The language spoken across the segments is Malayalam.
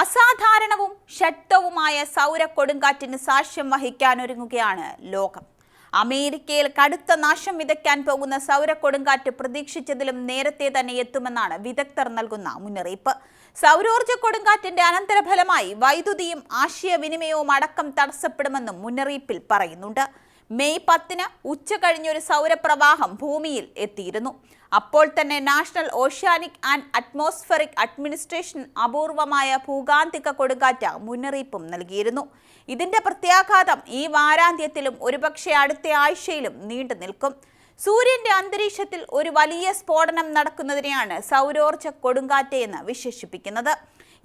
അസാധാരണവും ശക്തവുമായ സൗര കൊടുങ്കാറ്റിന് സാക്ഷ്യം വഹിക്കാനൊരുങ്ങുകയാണ് ലോകം. അമേരിക്കയിൽ കടുത്ത നാശം വിതയ്ക്കാൻ പോകുന്ന സൗര കൊടുങ്കാറ്റ് പ്രതീക്ഷിച്ചതിലും നേരത്തെ തന്നെ എത്തുമെന്നാണ് വിദഗ്ധർ നൽകുന്ന മുന്നറിയിപ്പ്. സൗരോർജ കൊടുങ്കാറ്റിന്റെ അനന്തരഫലമായി വൈദ്യുതിയും ആശയവിനിമയവും അടക്കം തടസ്സപ്പെടുമെന്നും മുന്നറിയിപ്പിൽ പറയുന്നുണ്ട്. മെയ് പത്തിന് ഉച്ച കഴിഞ്ഞൊരു സൗരപ്രവാഹം ഭൂമിയിൽ എത്തിയിരുന്നു. അപ്പോൾ തന്നെ National Oceanic and Atmospheric Administration അപൂർവമായ ഭൂകാന്തിക കൊടുങ്കാറ്റ മുന്നറിയിപ്പും നൽകിയിരുന്നു. ഇതിന്റെ പ്രത്യാഘാതം ഈ വാരാന്ത്യത്തിലും ഒരുപക്ഷെ അടുത്ത ആഴ്ചയിലും നീണ്ടു നിൽക്കും. സൂര്യന്റെ അന്തരീക്ഷത്തിൽ ഒരു വലിയ സ്ഫോടനം നടക്കുന്നതിനെയാണ് സൗരോർജ കൊടുങ്കാറ്റ് എന്ന് വിശേഷിപ്പിക്കുന്നത്.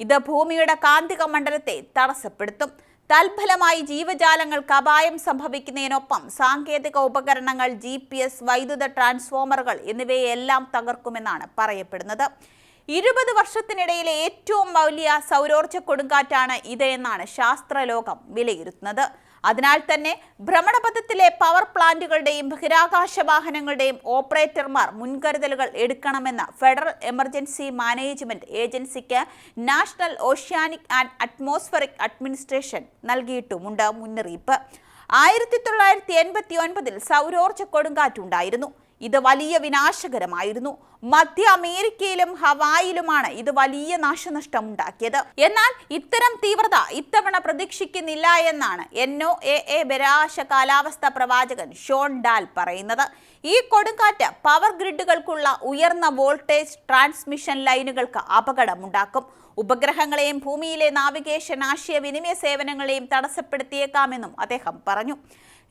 ഇത് ഭൂമിയുടെ കാന്തിക മണ്ഡലത്തെ തടസ്സപ്പെടുത്തും. തൽഫലമായി ജീവജാലങ്ങൾക്ക് അപായം സംഭവിക്കുന്നതിനൊപ്പം സാങ്കേതിക ഉപകരണങ്ങൾ ജി വൈദ്യുത ട്രാൻസ്ഫോമറുകൾ എന്നിവയെല്ലാം തകർക്കുമെന്നാണ് പറയപ്പെടുന്നത്. ഇരുപത് വർഷത്തിനിടയിലെ ഏറ്റവും വലിയ സൗരോർജ കൊടുങ്കാറ്റാണ് ഇത് എന്നാണ് ശാസ്ത്രലോകം വിലയിരുത്തുന്നത്. അതിനാൽ തന്നെ ഭ്രമണപഥത്തിലെ പവർ പ്ലാന്റുകളുടെയും ബഹിരാകാശ വാഹനങ്ങളുടെയും ഓപ്പറേറ്റർമാർ മുൻകരുതലുകൾ എടുക്കണമെന്ന് ഫെഡറൽ എമർജൻസി മാനേജ്മെന്റ് ഏജൻസിക്ക് National Oceanic and Atmospheric Administration നൽകിയിട്ടുമുണ്ട് മുന്നറിയിപ്പ്. ആയിരത്തി തൊള്ളായിരത്തി എൺപത്തി ഒൻപതിൽ സൗരോർജ കൊടുങ്കാറ്റുണ്ടായിരുന്നു ഇത് വലിയ വിനാശകരമായിരുന്നു. മധ്യ അമേരിക്കയിലും ഹവായിലുമാണ് ഇത് വലിയ നാശനഷ്ടം ഉണ്ടാക്കിയത് എന്നാൽ ഇത്തരം തീവ്രത ഇത്തവണ പ്രതീക്ഷിക്കുന്നില്ല എന്നാണ് എൻ ഒ എ ബരാശ കാലാവസ്ഥ പ്രവാചകൻ ഷോൺ ഡാൽ പറയുന്നത്. ഈ കൊടുങ്കാറ്റ് പവർ ഗ്രിഡുകൾക്കുള്ള ഉയർന്ന വോൾട്ടേജ് ട്രാൻസ്മിഷൻ ലൈനുകൾക്ക് അപകടമുണ്ടാക്കും. ഉപഗ്രഹങ്ങളെയും ഭൂമിയിലെ നാവിഗേഷൻ ആശയവിനിമയ സേവനങ്ങളെയും തടസ്സപ്പെടുത്തിയേക്കാമെന്നും അദ്ദേഹം പറഞ്ഞു.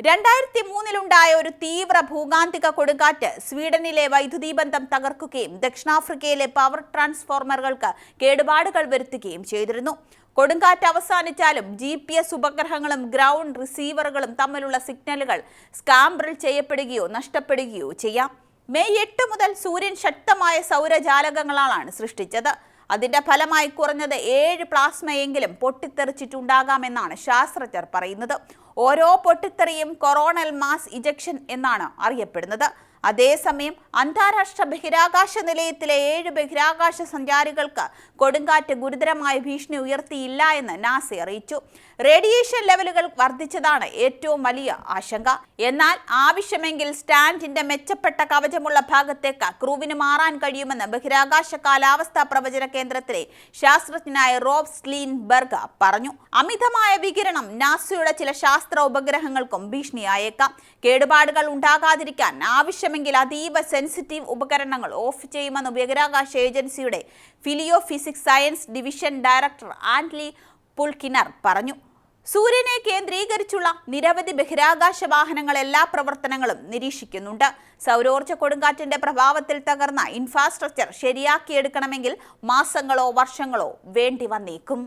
രണ്ടായിരത്തി മൂന്നിലുണ്ടായ ഒരു തീവ്ര ഭൂകാന്തിക കൊടുങ്കാറ്റ് സ്വീഡനിലെ വൈദ്യുതി ബന്ധം തകർക്കുകയും ദക്ഷിണാഫ്രിക്കയിലെ പവർ ട്രാൻസ്ഫോർമറുകൾക്ക് കേടുപാടുകൾ വരുത്തുകയും ചെയ്തിരുന്നു. കൊടുങ്കാറ്റ് അവസാനിച്ചാലും ജി പി എസ് ഉപഗ്രഹങ്ങളും ഗ്രൗണ്ട് റിസീവറുകളും തമ്മിലുള്ള സിഗ്നലുകൾ സ്കാംബിൾ ചെയ്യപ്പെടുകയോ നഷ്ടപ്പെടുകയോ ചെയ്യാം. മെയ് എട്ട് മുതൽ സൂര്യൻ ശക്തമായ സൗരജാലകങ്ങളാണ് സൃഷ്ടിച്ചത്. അതിന്റെ ഫലമായി കുറഞ്ഞത് ഏഴ് പ്ലാസ്മയെങ്കിലും പൊട്ടിത്തെറിച്ചിട്ടുണ്ടാകാമെന്നാണ് ശാസ്ത്രജ്ഞർ പറയുന്നത്. ഓരോ പൊട്ടിത്തെറിയും കൊറോണൽ മാസ് ഇജക്ഷൻ എന്നാണ് അറിയപ്പെടുന്നത്. അതേസമയം അന്താരാഷ്ട്ര ബഹിരാകാശ നിലയത്തിലെ ഏഴ് ബഹിരാകാശ സഞ്ചാരികൾക്ക് കൊടുങ്കാറ്റ് ഗുരുതരമായ ഭീഷണി ഉയർത്തിയില്ല എന്ന് നാസ അറിയിച്ചു. റേഡിയേഷൻ ലെവലുകൾ വർദ്ധിച്ചതാണ് ഏറ്റവും വലിയ ആശങ്ക. എന്നാൽ ആവശ്യമെങ്കിൽ സ്റ്റാൻഡിന്റെ മെച്ചപ്പെട്ട കവചമുള്ള ഭാഗത്തേക്ക് ക്രൂവിന് മാറാൻ കഴിയുമെന്ന് ബഹിരാകാശ കാലാവസ്ഥാ പ്രവചന കേന്ദ്രത്തിലെ ശാസ്ത്രജ്ഞനായ റോബ് സ്ലീൻ ബർഗ പറഞ്ഞു. അമിതമായ വികിരണം നാസയുടെ ചില ശാസ്ത്ര ഉപഗ്രഹങ്ങൾക്കും ഭീഷണിയായേക്കാം. കേടുപാടുകൾ ഉണ്ടാകാതിരിക്കാൻ ആവശ്യമെങ്കിൽ അതീവ സെൻസിറ്റീവ് ഉപകരണങ്ങൾ ഓഫ് ചെയ്യുമെന്ന് ബഹിരാകാശ ഏജൻസിയുടെ Heliophysics Science Division director Antti Pulkkinen പറഞ്ഞു. സൂര്യനെ കേന്ദ്രീകരിച്ചുള്ള നിരവധി ബഹിരാകാശ വാഹനങ്ങൾ എല്ലാ പ്രവർത്തനങ്ങളും നിരീക്ഷിക്കുന്നുണ്ട്. സൗരോർജ കൊടുങ്കാറ്റിന്റെ പ്രഭാവത്തിൽ തകർന്ന ഇൻഫ്രാസ്ട്രക്ചർ ശരിയാക്കിയെടുക്കണമെങ്കിൽ മാസങ്ങളോ വർഷങ്ങളോ വേണ്ടി വന്നേക്കും.